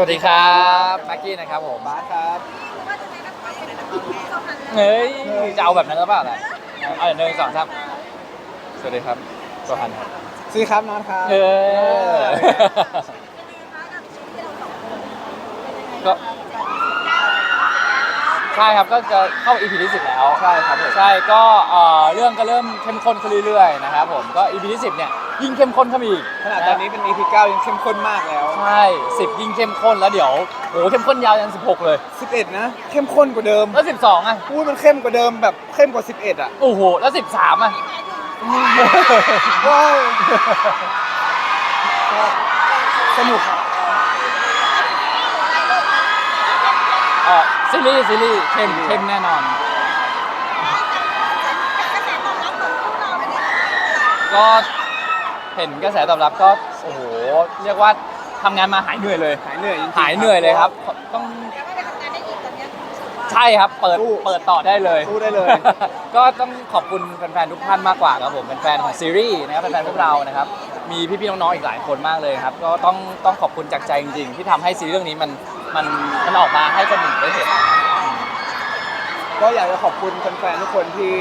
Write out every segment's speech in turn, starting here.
วัสดีครับแม็กกี้นะครับผมบาสครับเฮ้ยจะเอาแบบนั้นหรือเปล่าล่ะเอาอย่างหนึ่งสองสามสวัสดีครับตัวฮันครับซีครับนอนครับเออก็ ใช่ครับก็จะเข้า EP ที่10แล้วใช่ครับผม ใช่ก็เอ่อเรื่องก็เริ่มเข้มข้นขึ้นเรื่อยๆนะครับผมก็ EP ที่10เนี่ยยิ่งเข้มข้นเข้าไปอีกขนาดตอนนี้เป็น EP 9ยังเข้มข้นมากแล้ว ใช่10ยิ่งเข้มข้นแล้วเดี๋ยวโหเข้มข้นยาวยัน16 เลย11 นะ เข้มข้นกว่าเดิมแล้ว12อะพูดมันเข้มกว่าเดิมแบบเข้มกว่า 11 อะโอ้โหแล้ว13อะว้าวสนุกครับ เออ ซีรีส์ซีรีส์เข้มเข้มแน่นอน ก็เห็นกระแสตอบรับก็โอ้โหเรียกว่าทำงานมาหายเหนื่อยเลย หายเหนื่อยจริงๆหายเหนื่อยเลยครับ ต้องใช่ครับ เปิดสู้เปิดต่อได้เลย สู้ได้เลย ก็ต้องขอบคุณแฟนๆทุกท่านมากกว่าครับผมเป็นแฟนของซีรีส์นะครับเป็นแฟนพวกเรานะครับ มีพี่ๆน้องๆอีกหลายคนมากเลยครับ ก็ต้องต้องขอบคุณจากใจจริง ๆ ที่ทำให้ซีรีส์เรื่องนี้มันมันมันออกมาให้คนหนึ่งได้เห็น ก็อยากจะขอบคุณแฟนๆทุกคนที่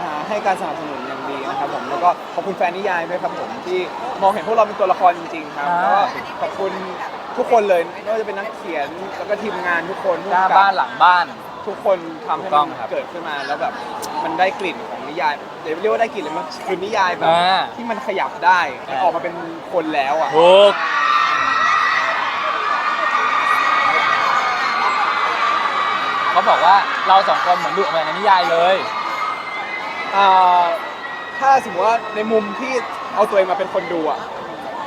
อ่าให้การสนับสนุนอย่างดีนะครับผมแล้วก็ขอบคุณแฟนนิยายด้วยครับผมที่มองเห็นพวกเราเป็นตัวละครจริงๆครับอ่าแล้วก็ขอบคุณทุกคนเลยไม่ว่าจะเป็นนักเขียนแล้วก็ทีมงานทุกคนหน้าผู้กำกับ บ้านหลังบ้าน ทุกคนทำให้ถูกต้มัองนครับเกิดขึ้นมาแล้วแบบมันได้กลิ่นของนิยายเดี๋ยวเรียกว่าได้กลิ่นเลยมันคือนิยายแบบอ่าที่มันขยับได้มันอ่า ออกมาเป็นคนแล้วอะถูกเขาบอกว่าเราสองคนเหมือนดูออกมาในนิยายเลย อ่าถ้าสมมติว่าในมุมที่เอาตัวเองมาเป็นคนดูอะ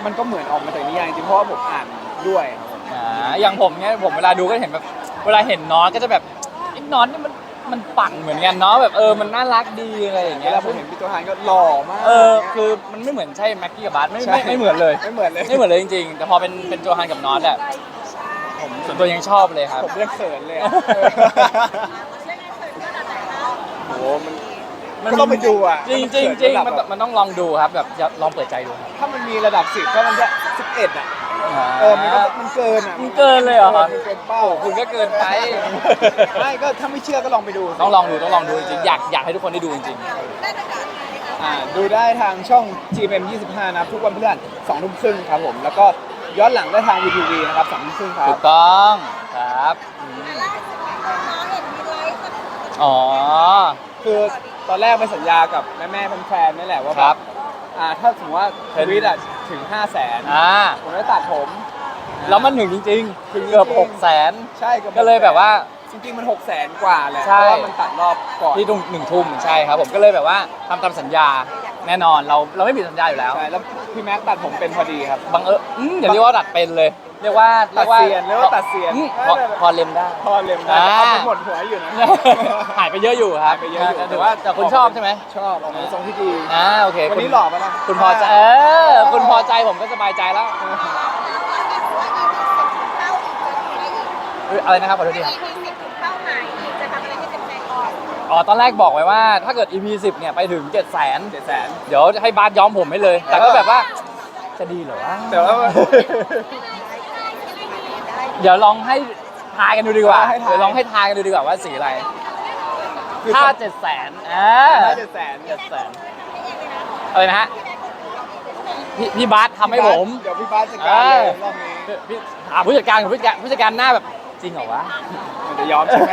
มันก็เหมือนออกมาจากนิยายจริงเพราะว่าผมอ่านด้วยครับผมอ่าอย่างผมเนี่ยผมเวลาดูก็เห็นแบบเวลาเห็นน้องก็จะแบบ ไอ้น้องนี่มันมันปั่นเหมือนกันเนาะแบบเออมันน่ารักดีอะไรอย่างเวเงี้ยลาผมเห็นพี่ตัวทานก็หล่อมากเออคือมันไม่เหมือนใช่แม็กกี้กับบาสไม่ใช่ไม่ไม่เหมือนเลยไม่เหมือนเลยไม่เหมือนเลยจริงๆ แต่พอเป็นเป็นโจฮันกับน็อตอะผมส่วนตัวยังชอบเลยครับผมเรียกเขินเลยอะโอ้โหมันก็ต้องไปดูอะจริงจริงจริงมันแบบมันต้องลองดูครับแบบจะลองเปิดใจดูครับ ถ้ามันมีระดับสิบก็มันจะสิบเอ็ดอะ เออมันก็มันเกินอะมันเกินเลยเหรอมันเกินเป้าคุณก็เกินไป ไม่ก็ถ้าไม่เชื่อก็ลองไปดูต้องลองดูต้องลองดูจริงๆอยากอยากให้ทุกคนได้ดูจริงอ่าดูได้ทางช่อง GMM 25นะครับทุกวันพฤหัส2ทุ่มครึ่งครับผม แล้วก็ย้อนหลังได้ทาง VTV นะครับ2ทุ่มครึ่งคๆรัถูบ กต้องครับอืมอ๋อ คือตอนแรกไปสัญญากับแม่แม่ๆแฟนๆนี่แหละว่าครับ อ่าถ้าสมมติว่าทวิตอะถึง 5 0 0 0 0นอ่าผมจะตัดผม แล้วมันถึงจริงถึงๆเกือบจริงๆหกแสน ใช่บก็เลยแบบว่า จริงๆมัน 6 0 0 0 0 0 กว่าแหละใช่เพราะว่ามันตัดรอบก่อนที่ตรงหนึ่งทุ่มใช่ครับ ผมก็เลยแบบว่าทำตามสัญญาแน่นอนเราเราไม่ผิดสัญญาอยู่แล้วใช่แล้วพี่แม็กตัดผมเป็นพอดีครับ บังเอิญอืมอย่าเรียกว่าตัดเป็นเลย เรียกว่าตัดรีกว่าเสียนเรียกว่าตัดเสียนอืมพอพอเล็มได้ พอเล็มได้อ่าเอาไปหมดหัวอยู่นะ หายไปเยอะอยู่ครับหายไปเยอะอยู่ถือว่าแต่คุณชอบใช่ไหมชอบออกมาในทรงที่ดีอ่าโอเควันนี้คุณหล่อปะนะคุณพอใจเออคุณพอใจผมก็สบายใจแล้วเอ้ยอะไรนะครับขอโทษทีครับอ๋อตอนแรกบอกไว้ว่าถ้าเกิด EP 10เนี่ยไปถึง 7 0 0 0 0เจ็ดแสนเดี๋ยวให้บาสย้อมผมให้เลย แต่ก็แบบว่าจะดีเหรอวะแต่ว่า เดี๋ยวลองให้ทายกันดูดีกว่า ให้ทาย เดี๋ยวลองให้ทายกันดูดีกว่าว่าสีอะไรคือถ้าเจ็ดแสนอ่าถ้าเจ็ดแสนเจ็ดแสนอะไรนะฮะพี่พี่บาสทำให้ผม เดี๋ยวพี่บาสจัดการเลยรอบนี้พี่พี่ถามผู้จัดการกับผู้จัดการผู้จัดการหน้าแบบจริงเหรอวะ มันจะยอมใช่ไหม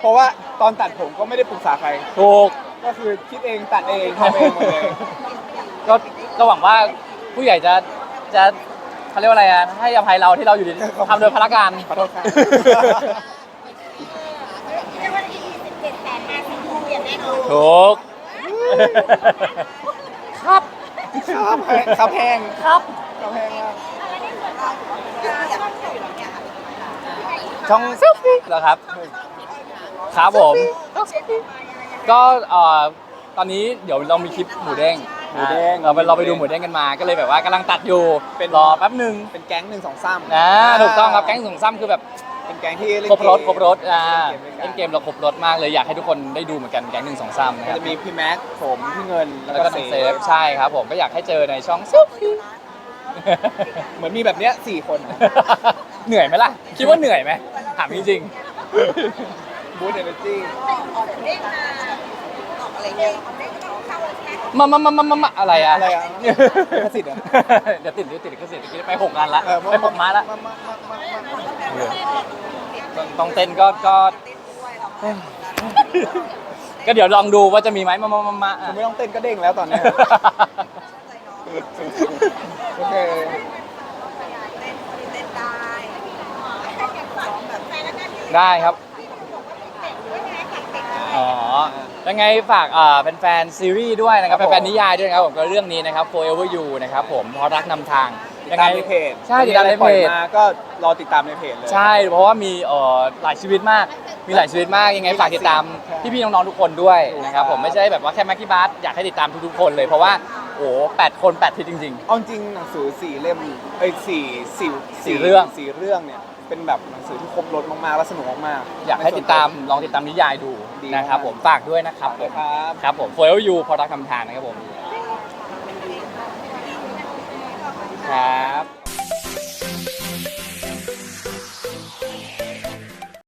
เพราะว่าตอนตัดผมก็ไม่ได้ปรึกษาใคร ถูก ก็คือคิดเองตัดเองทำเองหมดเลย ก็ก็หวังว่าผู้ใหญ่จะจะ เขาเรียกว่าอะไรอะให้อภัยเราที่เราอยู่ดีทำโดยพละการขอโทษครับถูก ครับครับครับแห้งครับครับแห้งมากช่องเซลฟี่เหรอครับ ครับผม ก็เอ่อตอนนี้เดี๋ยวเรามีคลิปหมูเด้ง หมูเด้งเราไปเราไปดูหมูเด้งกันมา ก็เลยแบบว่ากำลังตัดอยู่เป็นรอแป๊บหนึ่งเป็นแก๊งหนึ่งสองซ้ำนะถูกต้องครับแก๊งสงซ้ำคือแบบเป็นแก๊งที่เล่นครบรถเกมครบรถอ่าเล่เล่นนเกเกมมเราครบรถมากเลยอยากให้ทุกคนได้ดูเหมือนกันแก๊งหนึ่งสองซ้ำนะคก็รับจะมีพี่แม็กผมพี่เงินแล้วก็เซเซฟใช่ครับผมก็อยากให้เจอในช่องเซลฟี่เหมือนมีแบบเนี้ยสี่คน เหนื่อยไหมล่ะ คิดว่าเหนื่อยไหมถามจริงบูธเอเนจีออกเด้งมาออกอะไรเงี้ย มามามามามามาอะไรอะอะไรอะลิขสิทธิ์เหรอเดี๋ยวติดเดี๋ยวติดก็สิทธิ์เมื่อกี้ไปหกงานละเออไปหกมาละมามามามามามาเออต้องเต้นก็ก็เต้นด้วยเราก็ก็เดี๋ยวลองดูว่าจะมีไหมมามามามาผมไม่ต้องเต้นก็เด้งแล้วตอนเนี้ยใจน้องโอเคเต้นเต้นได้ซ้อมแบบแฟนแล้วกันที่ได้ครับ เด็กด้วยนะแข่งเด็ก อ๋อ ยังไงฝากอ่าแฟนๆซีรีส์ด้วยนะครับครับผมแฟนๆนิยายด้วยนะครับผมก็เรื่องนี้นะครับ Forever You นะครับผมเพราะรักนำทางติดตามในเพจใช่ติดตามในเพจมีอะไรปล่อยมาก็รอติดตามในเพจเลย ใช่ เพราะว่ามีเอ่อหลายชีวิตมาก มีหลายชีวิตมาก ยังไงฝากติดตามใช่พี่ๆน้องๆทุกคนด้วยถูกนะครับครับผมไม่ใช่แบบว่าแค่แม็กกี้บาร์อยากให้ติดตามทุกๆคนเลยเพราะว่าโอ้โหแปดคนแปดทิศจริง เอาจริงหนังสือสี่เล่มเอ้ยสี่สี่สี่เรื่อง สี่เรื่องเนี่ย เป็นแบบหนังสือที่ครบรถมากๆและสนุกมากๆอยากให้ติดตามลองติดตามนิยายดูนะครับผมฝากด้วยนะครับผมครับครับผม For You พอรักคำทานนะครับผมครับ